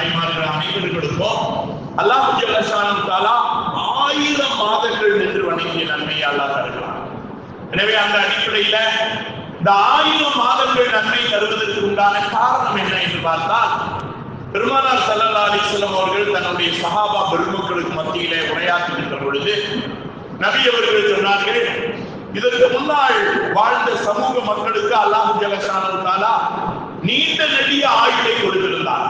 தாய்மார்கள் அனைவர்களுக்கும் அல்லாஹ் ஜல்லஷானம் தாலா ஆயிரம் மாதங்கள் என்று வணங்கிய நன்மையை அல்லாஹ் தருகிறான். எனவே அந்த அடிப்படையில இந்த ஆயிரம் மாதங்கள் நன்மை தருவதற்கு உண்டான காரணம் என்ன என்று பார்த்தால் பெருமானார் சல்லல்லா அலிஸ்லாம் அவர்கள் தன்னுடைய சஹாபா பெருமக்களுக்கு மத்தியிலே உரையாற்றுகின்ற பொழுது நபி அவர்கள் சொன்னார்கள் இதற்கு முன்னால் வாழ்ந்த சமூக மக்களுக்கு அல்லாஹு ஜலசானு நீண்ட நெடிய ஆயுளை கொடுத்திருந்தார்.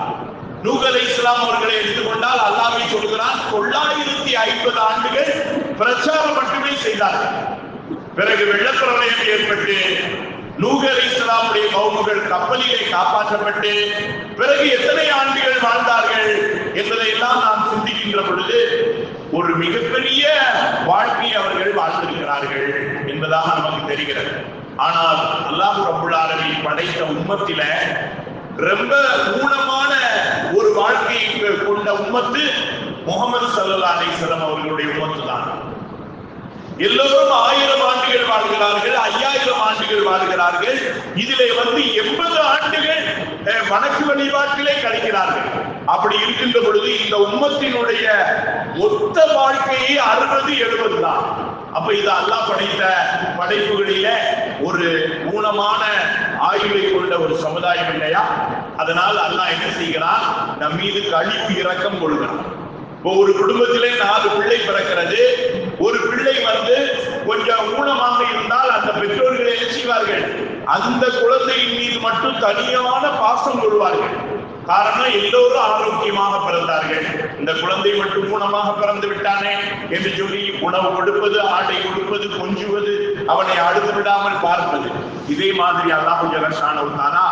நூகலை இஸ்லாம் அவர்களை எடுத்துக்கொண்டால் அல்லாமே சொல்கிறான் தொள்ளாயிரத்தி ஐம்பது ஆண்டுகள் பிரச்சாரம் மட்டுமே செய்தார்கள். பிறகு வெள்ளப்பிரளயம் ஏற்பட்டு நூகர் இஸ்லாமுடைய கவுமுகள் கப்பலிலே காப்பாற்றப்பட்டு பிறகு எத்தனை ஆண்டுகள் வாழ்ந்தார்கள் என்பதை எல்லாம் நாம் சிந்திக்கின்ற பொழுது ஒரு மிகப்பெரிய வாழ்க்கையை அவர்கள் வாழ்ந்திருக்கிறார்கள் என்பதாக நமக்கு தெரிகிறது. ஆனால் அல்லாஹ் ரபுல்லாரவி படைத்த உண்மத்தில ரொம்ப ஊனமான ஒரு வாழ்க்கையை கொண்ட உம்மத்து முகமது சல்லா அலிஸ்லாம் அவர்களுடைய உம்மத்து தான். எல்லோரும் ஆயிரம் ஆண்டுகள் வாழ்கிறார்கள் ஐயாயிரம் ஆண்டுகள் வாழ்கிறார்கள். இதிலே வந்து எண்பது ஆண்டுகள் வணக்கு வழிபாட்டிலே கழிக்கிறார்கள். அப்படி இருக்கின்ற பொழுது இந்த உம்மத்தினுடைய மொத்த வாழ்க்கையை அறுபது எழுபது தான். அப்ப இது அல்லாஹ் படைத்த படைப்புகளில ஒரு ஊனமான ஆய்வை கொண்ட ஒரு சமுதாயம் இல்லையா? அதனால் அல்லாஹ் என்ன செய்கிறான்? நம் மீது கழிப்பு இறக்கம் கொள்கிறான். இப்போ ஒரு குடும்பத்திலே நாலு பிள்ளை பிறக்கிறது. ஒரு பிள்ளை வந்து கொஞ்சம் ஊனமாக இருந்தால் அந்த பெற்றோர்கள் என்ன செய்வார்கள்? அந்த குழந்தையின் மீது மட்டும் தனியான பாசம் கொள்வார்கள். காரணம் எல்லோரும் ஆரோக்கியமாக பிறந்தார்கள். இந்த குழந்தை மட்டும் ஊனமாக பிறந்து விட்டானே என்று சொல்லி உணவு கொடுப்பது ஆடை கொடுப்பது கொஞ்சுவது அவனை அழுது விடாமல் பார்ப்பது. இதே மாதிரி அல்லாஹு ஜலஷானவுத்தானா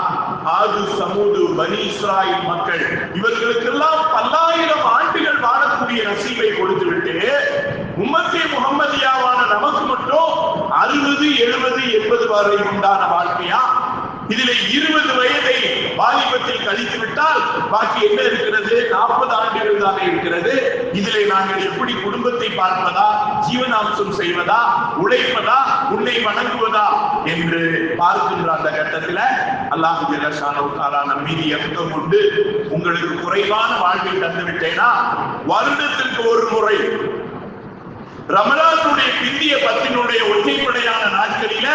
ஆது சமூது பனி இஸ்ராயில் மக்கள் இவர்களுக்கெல்லாம் பல்லாயிரம் ஆண்டுகள் வாழக்கூடிய நசீவை கொடுத்துவிட்டு உம்மத்தே முகம்மதியாவான நமக்கு மட்டும் அறுபது எழுபது எண்பது வரை உண்டான வாழ்க்கையா? இதிலே இருபது வயதை வாலிபத்தில் கழித்து விட்டால் பாக்கி என்ன இருக்கிறது? நாற்பது ஆண்டுகள் தானே இருக்கிறது. இதிலே நாங்கள் எப்படி குடும்பத்தை பார்ப்பதா? ஜீவனாம்சம் செய்வதா? உழைப்பதா? உன்னை வணங்குவதா? என்று பார்க்கின்ற அந்த கட்டத்துல அல்லாஹு ஜல்லஷானஹு மீதி நம் மீது எக்கம் கொண்டு உங்களுக்கு குறைவான வாழ்வை தந்து விட்டேனா? வருடத்திற்கு ஒரு முறை. ரமலானுடைய பிந்திய பத்தினுடைய ஒற்றைப்படையான நாட்களில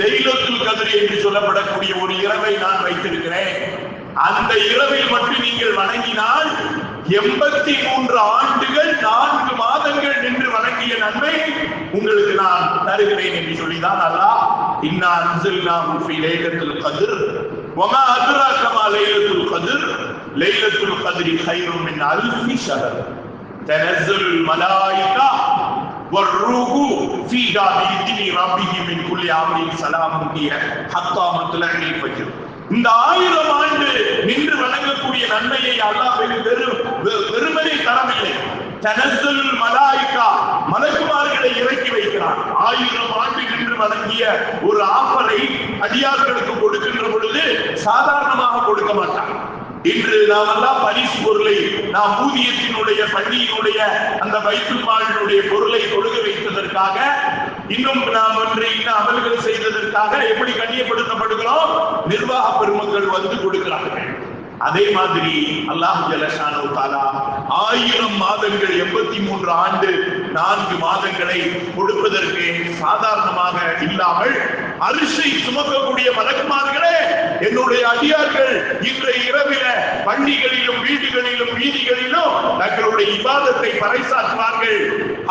லெய்லத்துல் கதிர் என்று சொல்லப்படக்கூடிய ஒரு இரவை நான் வைத்திருக்கிறேன். அந்த இரவில் மட்டும் நீங்கள் வணங்கினால் எண்பத்தி மூன்று ஆண்டுகள் நான்கு மாதங்கள் நின்று வழங்கிய நன்மை உங்களுக்கு நான் தருகிறேன் என்று சொல்லிதான் அல்லாஹ் இன்னா அன்சில்னா ஃபி லைலத்துல் கதிர் வமா அத்ராக மா லைலத்துல் கதிர் லைலத்துல் கதிரி ஹைரும் மின் அல்ஃபி ஷஹர். தனஸ்ஸுல் மலாயிகா والروح فيها بإذن ربهم من كل أمر سلام هي حتى مطلع الفجر இந்த ஆயிரம் ஆண்டு நின்று வணங்கக்கூடிய நன்மையை அல்லாஹ் வெறும் வெறுமனை தரவில்லை தனசல் மலாய்க்கா மலக்குமார்களை இறக்கி வைக்கிறான் ஆயிரம் ஆண்டு நின்று வணங்கிய ஒரு ஆஃபரை அடியார்களுக்கு கொடுக்கின்ற பொழுது சாதாரணமாக கொடுக்க மாட்டான் இன்று நாம் எல்லாம் பரிசு பொருளை நாம் ஊதியத்தினுடைய பள்ளியினுடைய அந்த வைத்துமாளினுடைய பொருளை கொடுக்க வைத்ததற்காக இன்னும் நாம் ஒன்று இன்னும் அமல்கள் செய்ததற்காக எப்படி கண்ணியப்படுத்தப்படுகிறோம்? நிர்வாக பெருமக்கள் வந்து கொடுக்கிறார்கள். அதே மாதிரி அல்லாஹ் ஜலஷானு தாலா ஆயிரம் மாதங்கள் எண்பத்தி மூன்று ஆண்டு நான்கு மாதங்களை கொடுப்பதற்கு சாதாரணமாக இல்லாமல் அரிசை சுமக்கக்கூடிய மலக்குமார்களே என்னுடைய அடியார்கள் இன்றைய இரவில பள்ளிகளிலும் வீடுகளிலும் வீதிகளிலும் தங்களுடைய விவாதத்தை பறைசாற்றுவார்கள்.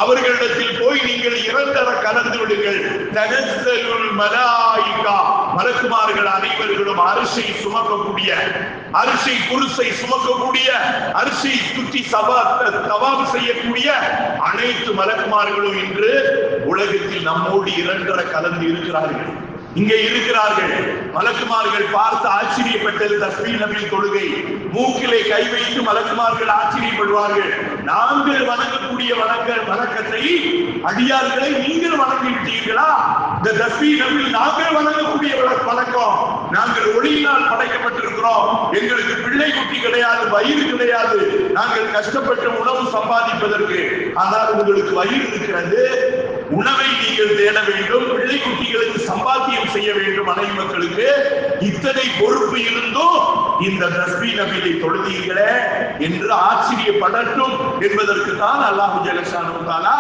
அவர்களிடத்தில் போய் நீங்கள் இறந்தர கலந்து விடுங்கள். தனசலுல் மலக்குமார்கள் அனைவர்களும் அரிசை சுமக்கக்கூடிய அரிசி குருசை சுமக்கக்கூடிய அரிசி சுற்றி சபா தவாப் செய்யக்கூடிய அனைத்து மலக்குமார்களும் இன்று உலகத்தில் நம்மோடு இரண்டர கலந்து இருக்கிறார்கள். இங்கே இருக்கிறார்கள். மலக்குமார்கள் பார்த்து ஆச்சரியப்பட்டது. தஸ்மீ நபில் தொழுகை மூக்கிலே கை வைத்து மலக்குமார்கள் ஆச்சரியப்படுவார்கள். நாங்கள் வணங்கக்கூடிய வணக்க வணக்கத்தை அடியார்களை நீங்கள் வணங்கி விட்டீர்களா இந்த தஸ்மீ நபில் நாங்கள் வணங்கக்கூடிய வண- வணக்கம். நாங்கள் ஒளியினால் படைக்கப்பட்டிருக்கிறோம். எங்களுக்கு பிள்ளை குட்டி கிடையாது வயிறு கிடையாது. நாங்கள் கஷ்டப்பட்டு உணவு சம்பாதிப்பதற்கு. ஆனால் உங்களுக்கு வயிறு இருக்கிறது. உணவை நீங்கள் தேட வேண்டும் பிள்ளை குட்டிகளுக்கு சம்பாத்தியம் செய்ய வேண்டும் மனைவி மக்களுக்கு. இத்தனை பொறுப்பு இருந்தும் இந்த தஸ்மி நபியை தொழுதீர்களே என்று ஆச்சரியப்படட்டும் என்பதற்கு தான் அல்லாஹு ஜலசானு தாலா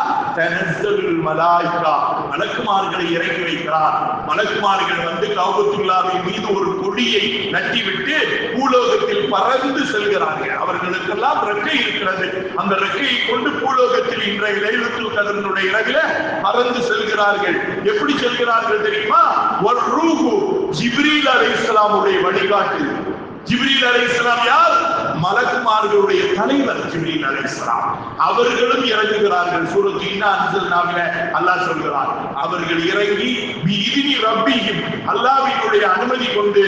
மலாய்கா மலக்குமார்களை இறக்கி வைக்கிறார். மலக்குமார்கள் வந்து கௌபத்துல்லாவின் மீது ஒரு கொடியை நட்டிவிட்டு பூலோகத்தில் பறந்து செல்கிறார்கள். அவர்களுக்கெல்லாம் ரெக்கை இருக்கிறது. அந்த ரெக்கையை கொண்டு பூலோகத்தில் இன்றைய லைலத்துல் கதனுடைய இரவில பறந்து செல்கிறார்கள். எப்படி செல்கிறார்கள் தெரியுமா? ஒரு ரூஹு ஜிப்ரீல் அலைஹிஸ்ஸலாமுடைய வழிகாட்டு. ஜிப்ரீல் அலைஹிஸ்ஸலாம் யார்? நபிமார்களுடைய தலைவர் ஜிப்ரீல் அலைஹிஸ்ஸலாம். அவர்களும் இறங்குகிறார்கள். சூரத் இன்னா அன்சல் நாவில அல்லாஹ் சொல்கிறார். அவர்கள் இறங்கி இதினி ரப்பியும் அல்லாஹ்வினுடைய அனுமதி கொண்டு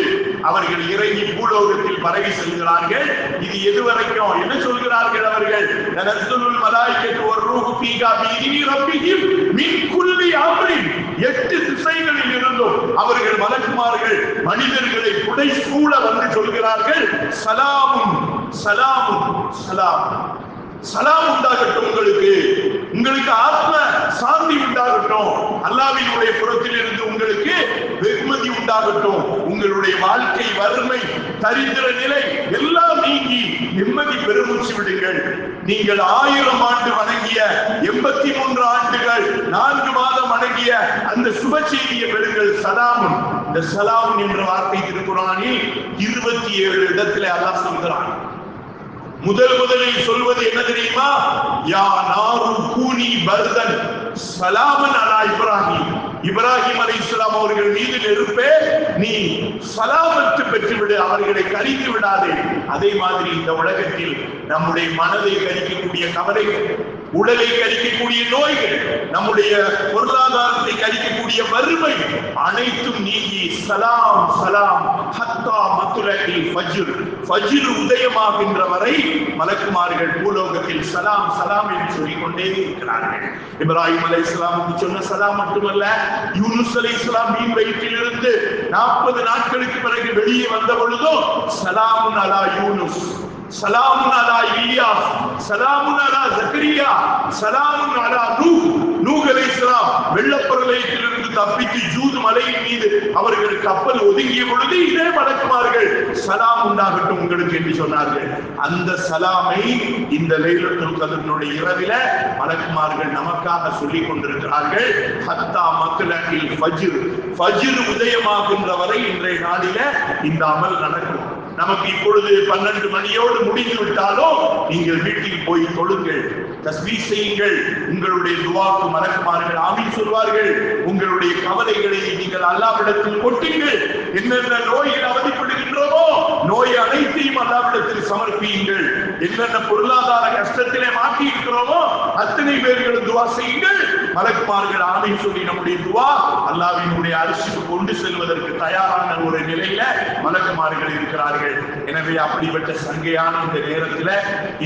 அவர்கள் இறங்கி பூலோகத்தில் பரவி செல்கிறார்கள். இது எதுவரைக்கும் என்ன சொல்கிறார்கள் அவர்கள்? நரசுலுல் மலாய்க்கத்து ஒரு ரூஹு பீகா பீதினி ரப்பியும் மின் குல்லி அம்ரின். எட்டு திசைகளில் இருந்தும் அவர்கள் மலக்குமார்கள் மனிதர்களை புடை சூழ வந்து சொல்கிறார்கள். சலாமும் சலாம் சலாம். சலாம் உண்டாகட்டும் உங்களுக்கு. உங்களுக்கு ஆத்ம சாந்தி உண்டாகட்டும். அல்லாவினுடைய புறத்தில் இருந்து உங்களுக்கு வெகுமதி உண்டாகட்டும். உங்களுடைய வாழ்க்கை வறுமை தரித்திர நிலை எல்லாம் நீங்கி நிம்மதி பெருமூச்சு விடுங்கள். நீங்கள் ஆயிரம் ஆண்டு வணங்கிய எண்பத்தி மூன்று ஆண்டுகள் நான்கு மாதம் வணங்கிய அந்த சுப செய்தியை பெறுங்கள். சலாமும் இந்த சலாம் என்ற வார்த்தை திருக்குறானில் இருபத்தி ஏழு இடத்துல அல்லாஹ் சொல்கிறான். முதல் முதலில் சொல்வது என்ன தெரியுமா? யா நாரு கூனி பர்தன். சலாமன் அலா இப்ராஹிம். இப்ராஹிம் அலை இஸ்லாம் அவர்கள் மீது நெருப்பே நீ சலாமத்து பெற்றுவிடு அவர்களை கரித்து விடாதே. அதே மாதிரி இந்த உலகத்தில் நம்முடைய மனதை கரிக்கக்கூடிய கவலைகள் உடலை கழிக்கக்கூடிய நோய்கள் நம்முடைய பொருளாதாரத்தை கழிக்கக்கூடிய வறுமை அனைத்தும் நீங்கி சலாம் சலாம் ஹத்தா மத்துலகில் ஃபஜ்ர் ஃபஜ்ர் உதயமாகின்ற வரை மலக்குமார்கள் பூலோகத்தில் சலாம் சலாம் என்று சொல்லிக்கொண்டே இருக்கிறார்கள். இப்ராஹிம் அலை இஸ்லாமுக்கு சொன்ன சலாம் மட்டுமல்ல யூனுஸ் அலை இஸ்லாம் மீன் வயிற்றிலிருந்து நாற்பது நாட்களுக்கு பிறகு வெளியே வந்த பொழுதும் சலாமுன் அலா யூனுஸ். சலாமுன் அலா இலியாஸ் சலாமுன் அலா ஜக்கரியா சலாமுன் அலா நூஹ் நூஹ் அலைஹிஸ்ஸலாம் வெள்ளப்பரலயத்திலிருந்து தப்பித்து ஜூது மலையின் மீது அவர்கள் கப்பல் ஒதுங்கிய பொழுது இதே மலக்குமார்கள் சலாம் உண்டாகட்டும் உங்களுக்கு என்று சொன்னார்கள். அந்த சலாமை இந்த லைலத்துல் கதனுடைய இரவில வழக்குமார்கள் நமக்காக சொல்லிக் கொண்டிருக்கிறார்கள். ஹத்தா மக்கள் ஃபஜிர். ஃபஜிர் உதயமாகின்ற வரை இன்றைய நாளில இந்த அமல் நடக்கும். நமக்கு இப்பொழுது பன்னெண்டு மணியோடு முடிந்து விட்டாலும் நீங்கள் வீட்டில் போய் தொழுங்கள் தஸ்பீ செய்யுங்கள் உங்களுடைய துவாக்கு மறக்குமார்கள் ஆமீன் சொல்வார்கள் உங்களுடைய கவலைகளை நீங்கள் அல்லாவிடத்தில் கொட்டுங்கள் என்னென்ன நோயில் அவதிப்படுகின்றோமோ நோய் அனைத்தையும் அல்லாவிடத்தில் சமர்ப்பியுங்கள் என்னென்ன பொருளாதார கஷ்டத்திலே மாட்டி இருக்கிறோமோ அத்தனை பேர்களும் துவா செய்யுங்கள் மலக்குமார்கள் ஆமீன் சொல்லி நம்முடைய துவா அல்லாவினுடைய அரிசிக்கு கொண்டு செல்வதற்கு தயாரான ஒரு நிலையில மலக்குமார்கள் இருக்கிறார்கள். எனவே அப்படிப்பட்ட சங்கையான இந்த நேரத்துல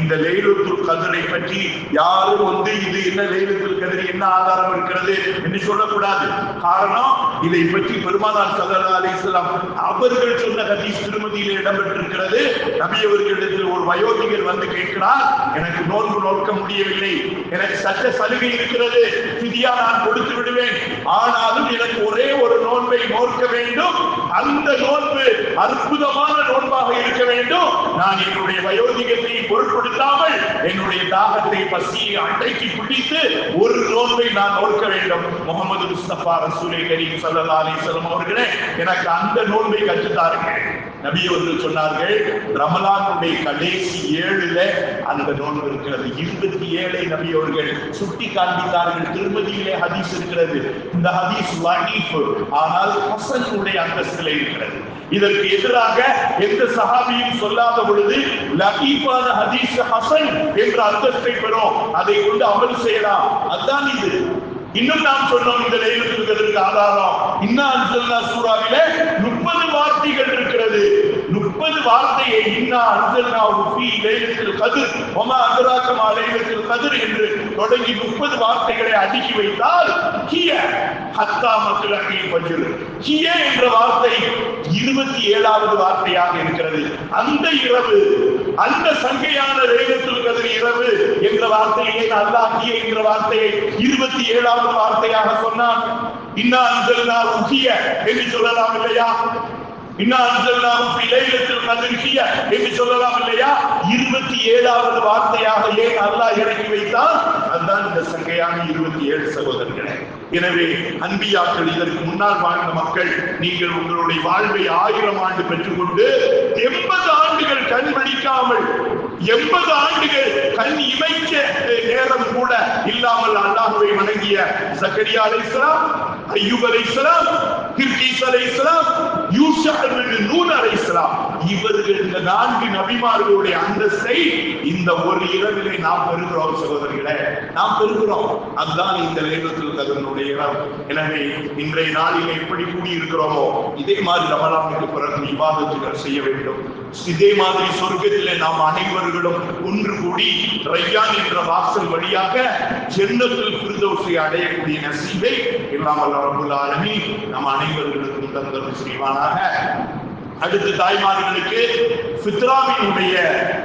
இந்த லைலத்துல் கதிரை பற்றி யாரும் வந்து இது என்ன லைலத்துல் கதிர் என்ன ஆதாரம் இருக்கிறது என்று சொல்லக்கூடாது. காரணம் இதை பற்றி பெருமானார் சல்லா அலிஸ்லாம் அவர்கள் சொன்ன ஹதீஸ் திருமதியில் இடம்பெற்றிருக்கிறது. நபி அவர்களிடத்தில் ஒரு வயோதிகர் வந்து கேட்கிறார் எனக்கு நோன்பு நோக்க முடியவில்லை. எனக்கு சட்ட சலுகை இருக்கிறது. பிதியா நான் கொடுத்து விடுவேன். ஆனாலும் எனக்கு ஒரே ஒரு நோன்பை நோக்க வேண்டும். அந்த நோன்பு அற்புதமான நோன்பாக இருக்க வேண்டும். நான் என்னுடைய வயோதிகத்தை பொருட்படுத்தாமல் என்னுடைய தாகத்தை பசியை அன்றைக்கு பிடித்து ஒரு நோன்பை நான் நோக்க வேண்டும். முகமது முஸ்தபா ரசூலை கரீம் சல்லா அலிசலம் அவர்களே எனக்கு அந்த நோன்பை கற்றுத்தாருங்க நபி அவர்கள் சொன்னார்கள் ரமலானுடைய கடைசி ஏழுல அந்த நோன்பு இருக்கிறது. இருபத்தி ஏழை நபி அவர்கள் சுட்டி காண்பித்தார்கள். திருமதியிலே ஹதீஸ் இருக்கிறது. இந்த ஹதீஸ் லடீஃப் ஆனால் ஹசனுடைய அந்தஸ்தில் இருக்கிறது. இதற்கு எதிராக எந்த சஹாபியும் சொல்லாத பொழுது லகீஃபான ஹதீஸ் ஹசன் என்ற அந்தஸ்தை பெறும். அதை கொண்டு அமல் செய்யலாம். அதுதான் இது. இன்னும் நாம் சொன்னோம் இந்த லைலத்துல் ஆதாரம். இன்னா அன்சல்னா சூறாவில முப்பது வார்த்தைகள் இருக்கு. இருக்கிறது முப்பது வார்த்தையை இன்னா அன்சல்னா ஃபீ லைலத்துல் கத்ர் வமா அத்ராக மா லைலத்துல் என்று தொடங்கி முப்பது வார்த்தைகளை அடுக்கி வைத்தால் கிய ஹத்தா மக்கள் மத்லகி ஃபஜ்ர் கிய என்ற வார்த்தை இருபத்தி ஏழாவது வார்த்தையாக இருக்கிறது. அந்த இரவு அந்த சங்கையான லைலத்துல் கதிர் இரவு என்ற வார்த்தையை அல்லாஹிய என்ற வார்த்தையை இருபத்தி ஏழாவது வார்த்தையாக சொன்னான். இன்னா அன்சல்னா உகிய என்று சொல்லலாம் இல்லையா? என்று சொல்லலாம் இல்லையா இருபத்தி ஏழாவது வார்த்தையாக ஏன் அல்லாஹ் இறக்கி வைத்தான்? அதுதான் இந்த சங்கையான இருபத்தி ஏழு சகோதரர்களே. எனவே அன்பியாக்கள் இதற்கு முன்னால் வாழ்ந்த மக்கள் நீங்கள் உங்களுடைய வாழ்வை ஆயிரம் ஆண்டு பெற்றுக்கொண்டு எண்பது ஆண்டுகள் கண் விழிக்காமல் எண்பது ஆண்டுகள் கண் இமைக்க நேரம் கூட இல்லாமல் அல்லாஹுவை வணங்கிய சக்கரியா அலைஹிஸ்ஸலாம் ஐயூப் அலைஹிஸ்ஸலாம் கிர்கீஸ் யூஷா இவர்கள் இந்த நான்கு நபிமார்களுடைய அந்தஸ்தை இந்த ஒரு இரவிலே நாம் பெறுகிறோம் சகோதரர்களே நாம் பெறுகிறோம். அதுதான் இந்த வேகத்தில் கதருடைய இடம். எனவே இன்றைய நாளில் எப்படி கூடி இருக்கிறோமோ இதே மாதிரி ரமலானுக்கு பிறகு விவாதத்துகள் செய்ய வேண்டும். இதே மாதிரி சொர்க்கத்திலே நாம் அனைவர்களும் ஒன்று கூடி ரையான் என்ற வாசல் வழியாக ஜென்னத்தில் பிரிதோசை அடையக்கூடிய நசீபை எல்லாம் ரபுல் ஆலமீன் நம் அனைவர்களுக்கும் தந்தரும் செய்வானாக. அடுத்து தாய்மார்களுக்கு சித்ராவினுடைய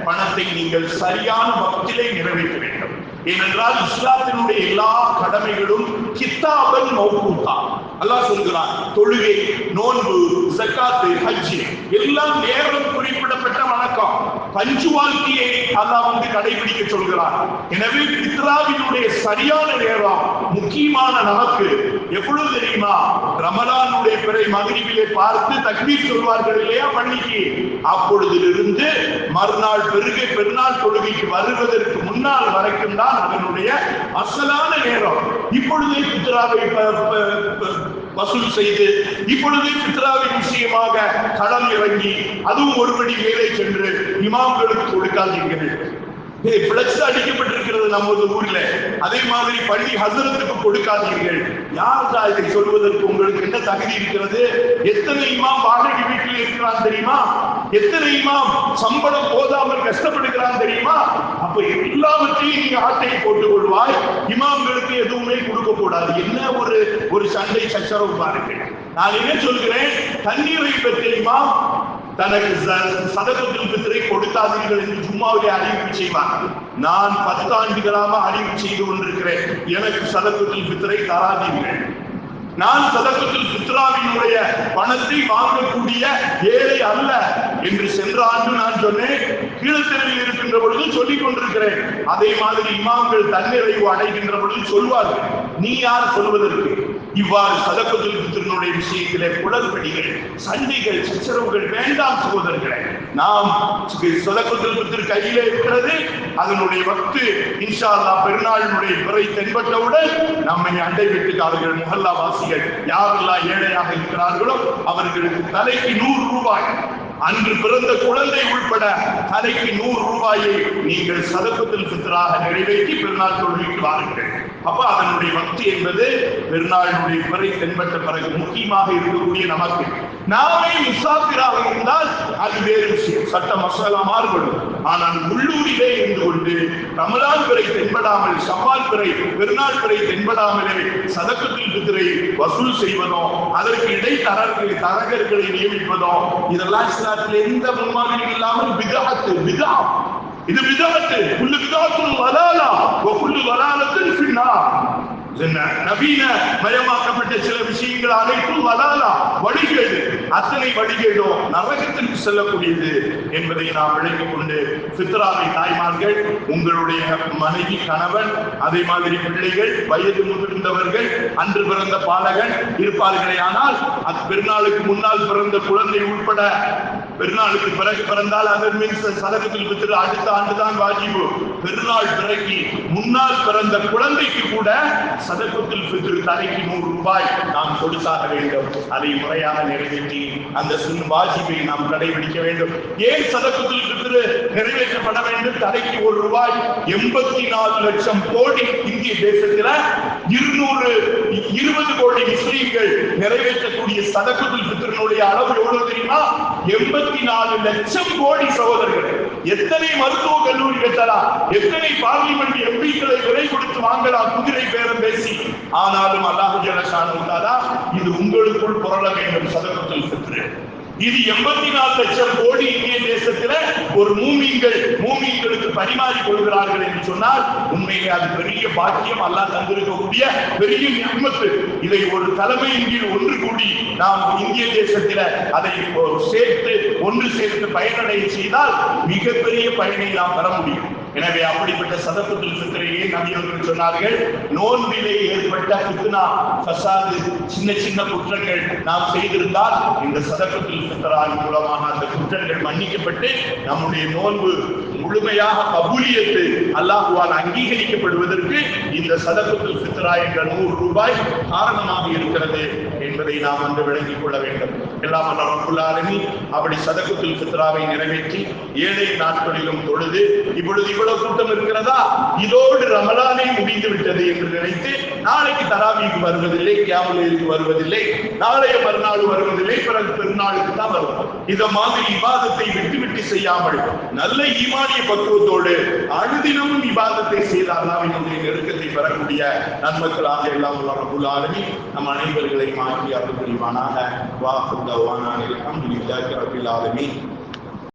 பணத்தை நீங்கள் சரியான வக்திலே நிறைவேற்ற வேண்டும். ஏனென்றால் இஸ்லாத்தினுடைய எல்லா கடமைகளும் கித்தாபன் மௌகூத்தான் அல்லாஹ் சொல்கிறான் தொழுகை நோன்பு சக்காத்து ஹஜ்ஜி எல்லாம் நேரம் குறிப்பிடப்பட்ட வணக்கம். பஞ்சு வாழ்க்கையை அல்லாஹ் வந்து கடைபிடிக்க சொல்கிறான். எனவே பித்ராவினுடைய சரியான நேரம் முக்கியமான நமக்கு எவ்வளவு தெரியுமா? ரமலானுடைய பிறை மகிழ்வியை பார்த்து தக்பீர் சொல்வார்கள் இல்லையா பள்ளிக்கு? அப்பொழுதிலிருந்து மறுநாள் பெருகை பெருநாள் தொழுகைக்கு வருவதற்கு முன்னால் வரைக்கும் தான் அதனுடைய அசலான நேரம். இப்பொழுதே சித்ராவை ப- வசூல் செய்து இப்பொழுதே பித்ராவின் விஷயமாக களம் இறங்கி அதுவும் ஒருபடி மேலே சென்று இமாம்களுக்கு கொடுக்காதீர்கள். பிளக்ஸ் அடிக்கப்பட்டிருக்கிறது நமது ஊர்ல அதே மாதிரி பள்ளி ஹசரத்துக்கு கொடுக்காதீர்கள். யாருக்கா இதை சொல்வதற்கு உங்களுக்கு என்ன தகுதி இருக்கிறது? எத்தனை இமாம் வாடகை வீட்டில் இருக்கிறான் தெரியுமா? எத்தனை இமாம் சம்பளம் போதாமல் கஷ்டப்படுகிறான் தெரியுமா? அப்ப எல்லாவற்றையும் நீங்க ஆட்டையை போட்டுக் கொள்வாய் இமாம்களுக்கு எதுவுமே கொடுக்க கூடாது என்ன ஒரு ஒரு சண்டை சச்சரவு பாருங்க நான் என்ன சொல்கிறேன் தண்ணீரை பெற்ற இமாம் தனக்கு ச- சதகத்தில் பித்திரை கொடுக்காதீர்கள் என்று ஜும்மாவிலே அறிவிப்பு செய்வார். நான் பத்தாண்டுகளாக அறிவு செய்து கொண்டிருக்கிறேன். எனக்கு சதகத்தில் பித்திரை தராதீர்கள். நான் சதகத்தில் பித்ராவினுடைய பணத்தை வாங்கக்கூடிய ஏழை அல்ல என்று சென்ற ஆண்டு நான் சொன்னேன். கீழத்தெருவில் இருக்கின்ற பொழுது சொல்லிக் கொண்டிருக்கிறேன். அதே மாதிரி இமாம்கள் தன்னிறைவு அடைகின்ற பொழுது சொல்வார்கள். நீ யார் சொல்வதற்கு? இவ்வாறு சதகத்தில் பித்திரனுடைய விஷயத்திலே குளறுபடிகள் சண்டைகள் சச்சரவுகள் வேண்டாம் சகோதரர்களே நாம் சதகத்தில் பித்திரு கையிலே இருக்கிறது. அதனுடைய வக்து இன்ஷா பெருநாளினுடைய பிறை தென்பட்டவுடன் நம்மை அண்டை வீட்டுக்காரர்கள் முகல்லா வாசிகள் யாரெல்லாம் ஏழையாக இருக்கிறார்களோ அவர்களுக்கு தலைக்கு நூறு ரூபாய். அன்று பிறந்த குழந்தை உள்பட தலைக்கு நூறு ரூபாயை நீங்கள் சதக்கத்தில் பித்தராக நிறைவேற்றி பெருநாள் தொழிலுக்கு வாருங்கள். அப்ப அதனுடைய பக்தி என்பது பெருநாளினுடைய பிறை தென்பட்ட பிறகு முக்கியமாக இருக்கக்கூடிய நமக்கு. நாமே முசாஃபிராக இருந்தால் அது வேறு விஷயம். சட்ட மசாலா மாறுபடும். ஆனால் உள்ளூரிலே இருந்து கொண்டு ரமலான் பிறை தென்படாமல் சவால் பிறை பெருநாள் பிறை தென்படாமலே சதக்கத்தில் பித்திரை வசூல் செய்வதோ அதற்கு இடைத்தரகர்கள் தரகர்களை நியமிப்பதோ இதெல்லாம் இஸ்லாத்தில் எந்த முன்மாதிரி இல்லாமல் விகாத்து விகாம் இது விதாத்து குல்லு விதாத்துல் வலாலா வ குல்லு வலாலத்தின் ஃபின்னார் என்ன நவீன மயமாக்கப்பட்ட சில விஷயங்கள் அனைத்தும் வலாலா வழிகேடு அத்தனை வழிகேடோ நரகத்திற்கு செல்லக்கூடியது என்பதை நாம் விளங்கிக் கொண்டு சித்ராவை தாய்மார்கள் உங்களுடைய மனைவி கணவன் அதே மாதிரி பிள்ளைகள் வயது முதிர்ந்தவர்கள் அன்று பிறந்த பாலகன் இருப்பார்களே. ஆனால் அது பெருநாளுக்கு முன்னால் பிறந்த குழந்தை உட்பட பெருநாளுக்கு பிறகு பிறந்தால் அதன் மீன் சதகத்தில் அடுத்த ஆண்டுதான் வாஜிபு. பெருநாள் பிறகு முன்னால் பிறந்த குழந்தைக்கு கூட சதக்கத்தில் பித்ரு தலைக்கு நூறு ரூபாய் நாம் கொடுத்தாக வேண்டும். அதை முறையாக நிறைவேற்றி அந்த சுன் வாஜிபை நாம் கடைபிடிக்க வேண்டும். ஏன் சதக்கத்தில் பித்ரு நிறைவேற்றப்பட வேண்டும்? தலைக்கு ஒரு ரூபாய் எண்பத்தி நாலு லட்சம் கோடி இந்திய தேசத்துல இருநூறு இருபது கோடி முஸ்லீம்கள் நிறைவேற்றக்கூடிய சதகத்தில் பித்ரனுடைய அளவு எவ்வளவு தெரியுமா? எண்பத்தி நாலு லட்சம் கோடி சகோதரர்கள் எத்தனை மருத்துவ கல்லூரி கட்டலாம் எத்தனை பார்லிமெண்ட் எம்பிக்களை விலை கொடுத்து வாங்கலாம் குதிரை பேரம் பேசி. ஆனாலும் அல்லாஹு ஜலசான உண்டாதா இது உங்களுக்குள் புரள வேண்டும் சதகத்தில் சென்று. இது எண்பத்தி நாலு லட்சம் கோடி இந்திய தேசத்துல ஒரு மூமிங்கள் மூமிங்களுக்கு பரிமாறி கொள்கிறார்கள் என்று சொன்னால் உண்மையிலே அது பெரிய பாக்கியம் அல்லா தந்திருக்கக்கூடிய பெரிய நியமத்து இதை ஒரு தலைமையின் கீழ் ஒன்று கூடி நாம் இந்திய தேசத்தில அதை சேர்த்து ஒன்று சேர்த்து பயனடைய செய்தால் மிகப்பெரிய பயனை நாம் பெற முடியும். எனவே அப்படிப்பட்ட சதப்புத்தில் சித்திரையே நபியவர்கள் சொன்னார்கள். நோன்பிலே ஏற்பட்ட பித்னா ஃபசாது சின்ன சின்ன குற்றங்கள் நாம் செய்திருந்தால் இந்த சதப்புத்தில் சித்தரால் மூலமாக அந்த குற்றங்கள் மன்னிக்கப்பட்டு நம்முடைய நோன்பு முழுமையாக கபூலியத்து அல்லாஹுவால் அங்கீகரிக்கப்படுவதற்கு இந்த சதப்பத்தில் சித்தரா என்ற நூறு ரூபாய் காரணமாக இருக்கிறது என்பதை நாம் வந்து விளங்கிக் கொள்ள வேண்டும். எல்லாம் அல்ல அப்படி சதகுத்துல் சித்ராவை நிறைவேற்றி ஏழை நாட்களிலும் தொழுது இப்பொழுது இவ்வளவு கூட்டம் இருக்கிறதா? இதோடு ரமலானே முடிந்து விட்டது என்று நினைத்து நாளைக்கு தராவிக்கு வருவதில்லை கியாமலுக்கு வருவதில்லை நாளைய மறுநாள் வருவதில்லை பிறகு பெருநாளுக்கு தான் வரும் இந்த மாதிரி விவாதத்தை விட்டு விட்டு செய்யாமல் நல்ல ஈமானிய பக்குவத்தோடு அனுதினமும் விவாதத்தை செய்த அல்லாவினுடைய நெருக்கத்தை பெறக்கூடிய நன்மக்களாக எல்லாம் உள்ள ரபுல் ஆலமீன். நம் அனைவர்களை மாற்றி அருள் புரிவானாக. வாக்குதவானான் அல்ஹம்துலில்லாஹி ரப்பில் ஆலமீன்.